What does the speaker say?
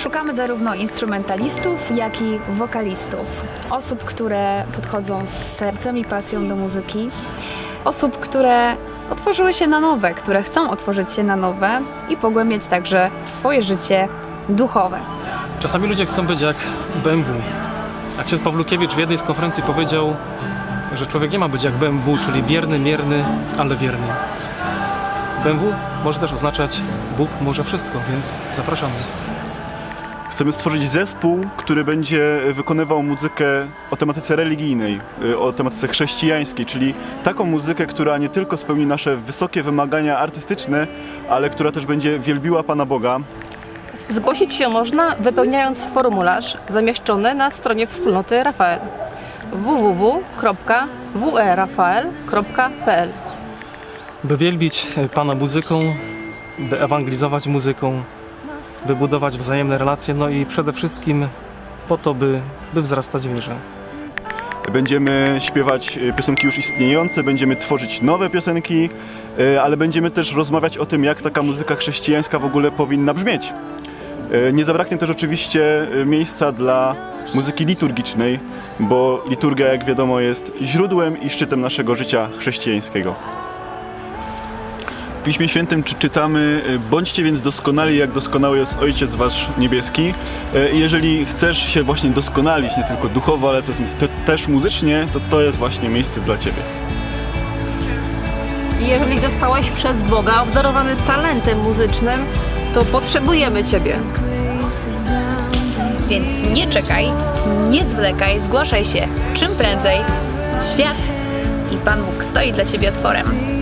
Szukamy zarówno instrumentalistów, jak i wokalistów. Osób, które podchodzą z sercem i pasją do muzyki. Osób, które otworzyły się na nowe, które chcą otworzyć się na nowe i pogłębiać także swoje życie duchowe. Czasami ludzie chcą być jak BMW. A ksiądz Pawlukiewicz w jednej z konferencji powiedział, że człowiek nie ma być jak BMW, czyli bierny, mierny, ale wierny. BMW może też oznaczać Bóg może wszystko, więc zapraszamy. Chcemy stworzyć zespół, który będzie wykonywał muzykę o tematyce religijnej, y, o tematyce chrześcijańskiej, czyli taką muzykę, która nie tylko spełni nasze wysokie wymagania artystyczne, ale która też będzie wielbiła Pana Boga. Zgłosić się można wypełniając formularz zamieszczony na stronie wspólnoty Rafael www.werafael.pl By wielbić e, Pana muzyką, by ewangelizować muzyką, by budować wzajemne relacje, no i przede wszystkim po to, by, by wzrastać wierze. Będziemy śpiewać y, piosenki już istniejące, będziemy tworzyć nowe piosenki, y, ale będziemy też rozmawiać o tym, jak taka muzyka chrześcijańska w ogóle powinna brzmieć. Y, Nie zabraknie też oczywiście miejsca dla muzyki liturgicznej, bo liturgia, jak wiadomo, jest źródłem i szczytem naszego życia chrześcijańskiego. W Piśmie Świętym czy- czytamy y, Bądźcie więc doskonali, jak doskonały jest Ojciec Wasz Niebieski. Y, I jeżeli chcesz się właśnie doskonalić, nie tylko duchowo, ale też, te, też muzycznie, to to jest właśnie miejsce dla Ciebie. Jeżeli zostałeś przez Boga obdarowany talentem muzycznym, to potrzebujemy Ciebie. Więc nie czekaj, nie zwlekaj, zgłaszaj się czym prędzej. Świat i Pan Bóg stoi dla Ciebie otworem.